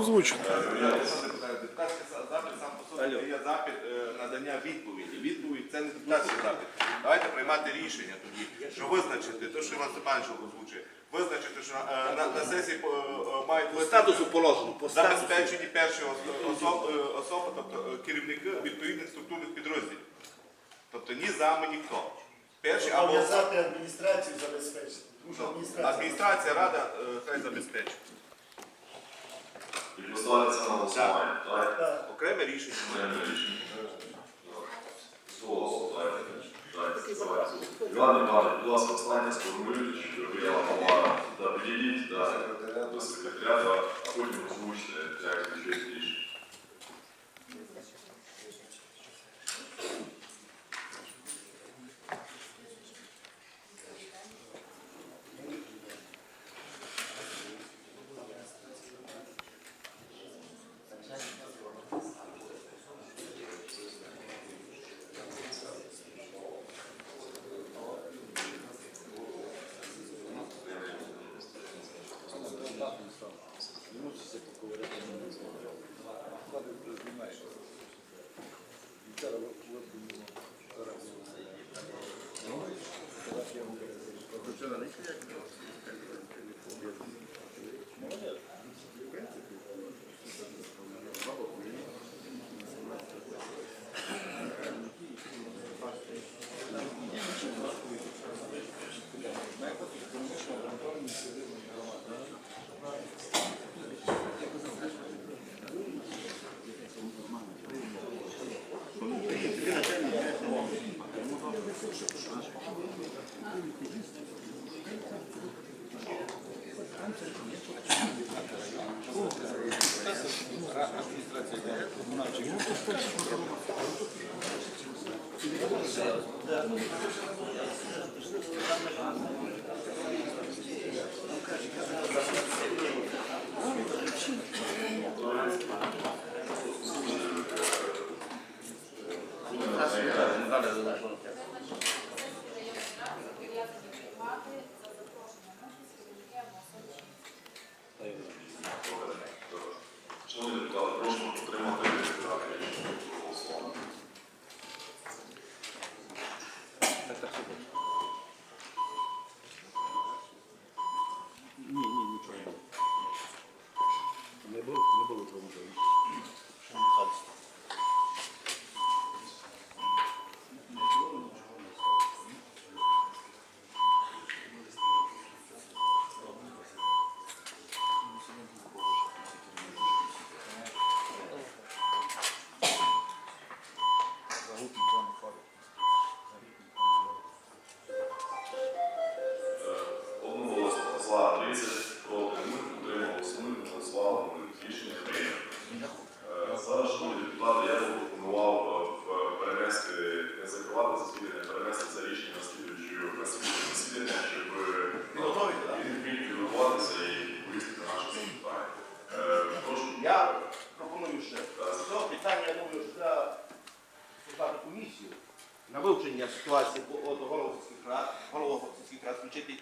озвучити. Депутатський запит сам по собі є запит е, надання відповіді. Відповідь це не депутатський запит. Давайте приймати рішення тоді, що визначити, те, що Іван Степанович озвучує, визначити, що е, на, на сесії е, мають бути статусу положено, по статусу. забезпечені перші ос- особ- е, особи, тобто е, керівники відповідних структурних підрозділів. Тобто ні зами, ніхто. Перші або Обов'язати адміністрацію забезпечити. Тому що адміністрація. адміністрація, рада е, хай забезпечить. І поставити це на голосування. Так. Окреме рішення. Окреме рішення. З голосу, так. Так, давайте. Іван Іванович, будь ласка, останнє сформулюйте, щоб я повага. Та підійдіть та, до секретаря, а потім озвучте Thank you. Рішень. Шановні ситуації от голову рад, голову рад включити,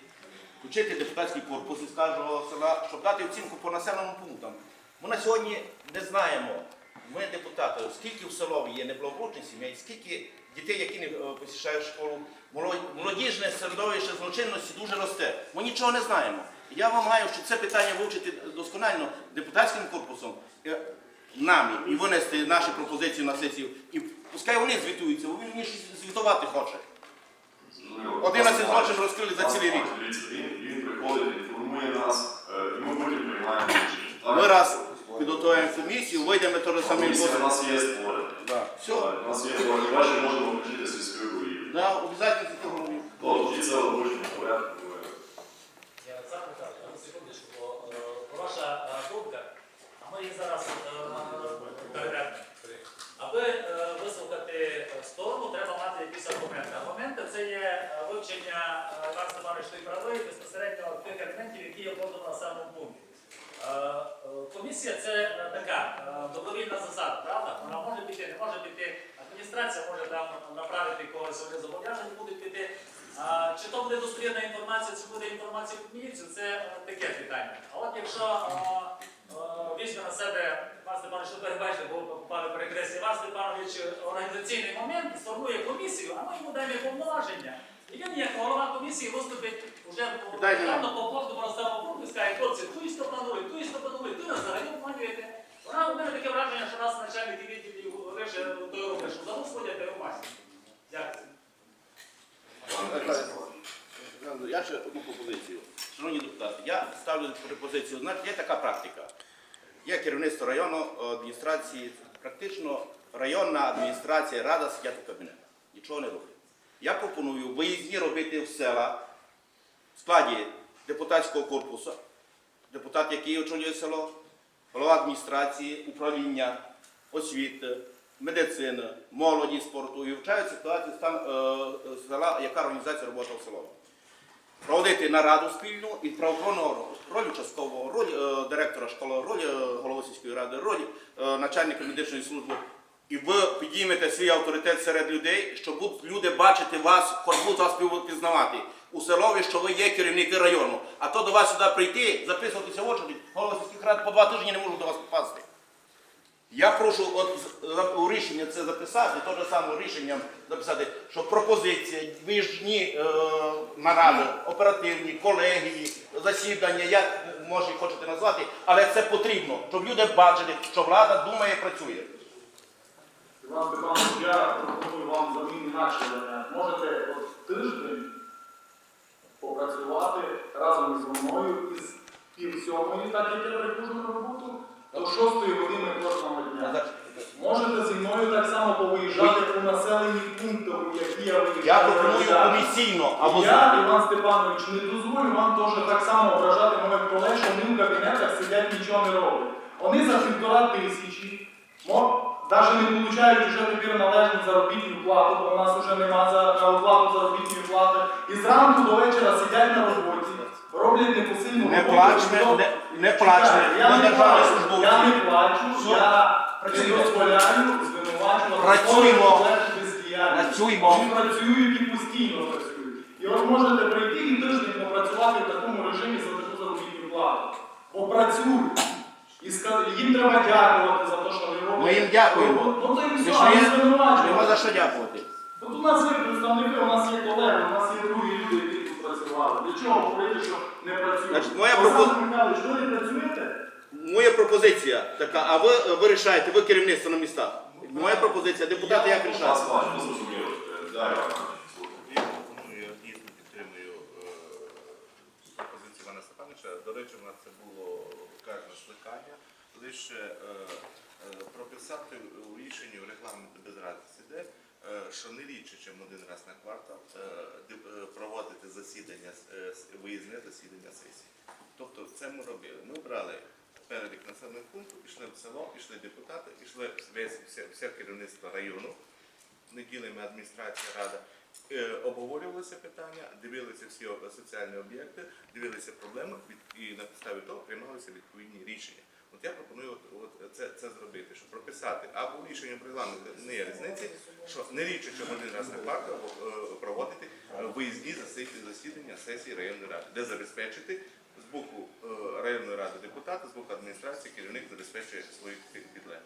включити депутатський корпус із кожного села, щоб дати оцінку по населеним пунктам. Ми на сьогодні не знаємо, ми депутати, скільки в селові є неблагополучних сімей, скільки дітей, які не е, посіщають школу, молодіжне середовище злочинності дуже росте. Ми нічого не знаємо. Я вимагаю, що це питання вивчити досконально депутатським корпусом, е, нами, і винести наші пропозиції на сесію. І пускай вони звітуються, бо він мені щось звітувати хоче. 11 злочин розкрили за цілий рік. Він, приходить, інформує нас, е, і ми потім приймаємо рішення. Так? Ми раз підготуємо комісію, вийдемо теж самі. Комісія у нас є створена. Все. У нас є створені, ваші можемо включити сільською голів. Да, обов'язково голові. Тобто, це в порядку. ми Я запитав, одну секундочку, бо е, ваша е, думка, а ми її зараз е, переведемо. Аби е, вислухати сторону, треба мати якісь аргументи. Аргументи це є е, вивчення е, Іван Степанович той правий безпосередньо тих елементів, які є на самому пункті. Е, е, Комісія це е, така добровільна засада, правда? Вона може піти, не може піти. Адміністрація може там направити когось, вони зобов'язані будуть піти. А, чи то буде достовірна інформація, чи буде інформація від міліції, це таке питання. А от якщо е, візьме на себе, Іван Степанович, що перебачте, бо попали перекреслі, Іван Степанович організаційний момент сформує комісію, а ми йому даємо повноваження. І він, як голова комісії, виступить уже по поводу і скаже, хлопці, ту і планує, ту і планує, ту взагалі обманюєте. Вона у мене таке враження, що нас начальники відділів лише той робить, що завод сходять в масі. Дякую. Я ще одну пропозицію. Шановні депутати, я ставлю пропозицію. Знаєте, є така практика. Є керівництво району адміністрації, практично районна адміністрація, рада сидять у кабінетах. Нічого не роблять. Я пропоную виїзні робити в села в складі депутатського корпусу, депутат, який очолює село, голова адміністрації, управління, освіти, медицини, молоді, спорту і вивчають ситуацію стан е, села, яка організація роботи в село. Проводити нараду спільну і правоохоронну роль, участкового, роль е, директора школи, роль е, голови сільської ради, роль начальника медичної служби. І ви підіймете свій авторитет серед людей, щоб будуть люди бачити вас, хоч будуть вас пізнавати у селові, що ви є керівники району. А то до вас сюди прийти, записуватися в очередь, голова сільських рад по два тижні не можуть до вас попасти. Я прошу от у рішення це записати, то же саме рішенням записати, що пропозиція, виїжджні е, наради, оперативні, колегії, засідання, як може хочете назвати, але це потрібно, щоб люди бачили, що влада думає, працює. Іван Степанович, я пропоную вам замін інакше варіант. Можете от тиждень попрацювати разом зі мною із пів сьомої, так як я приходжу на роботу, до шостої години кожного дня. Можете зі мною так само повиїжджати у населені пункти, у які я виїжджаю. Я пропоную комісійно або Я. Іван Степанович, не дозволю вам теж так само ображати моїх колег, що вони в кабінетах сидять нічого не роблять. Вони за півтора тисячі, навіть не получають вже тепер належну заробітну плату, бо у нас вже нема за оплату заробітної плати. І зранку до вечора сидять на роботі, роблять непосильну Не Ніхто- не, не плачте, Чекайте, Я ви не плачу, я не плачу, я не дозволяю звинувачувати Працюємо. Працюємо. Вони працюють і постійно працюють. І от можете прийти і тиждень попрацювати в такому режимі за таку заробітну плату. Бо працюють. І ска- їм треба дякувати за те, що вони роблять. Ми їм дякуємо. Ну, ну то і Ви все, що а не? Нема за що дякувати. Тут у нас є представники, у нас є колеги, у нас є другі люди, які тут працювали. Для чого говорити, що не працюють? Значить, моя Олександр пропози- Михайлович, ви не працюєте? Моя пропозиція така, а ви, ви рішаєте, ви керівництво на містах. Моя пропозиція, депутати як рішати? Вас ви. Е, Далі, Іван, слухайте. Я пропоную, я дійсно підтримую е, пропозицію Івана До речі, у нас це було кожне скликання. Лише е, е, прописати у рішенні в регламенті без разниці де, е, що не рідше, ніж один раз на квартал, проводити засідання, виїзне засідання сесії. Тобто це ми робили. Ми брали перелік населених пунктів, пішли в село, пішли депутати, пішли весь все керівництво району неділями адміністрація рада. Е, обговорювалися питання, дивилися всі соціальні об'єкти, дивилися проблеми і на підставі того приймалися відповідні рішення. От я пропоную от, от це, це зробити, щоб прописати або в рішенні парламенту не є різниці, що не рідше, чим один раз на квартал е, проводити е, виїзні засідання, сесії районної ради, де забезпечити з боку районної ради депутата, з боку адміністрації керівник забезпечує своїх під- підлеглих.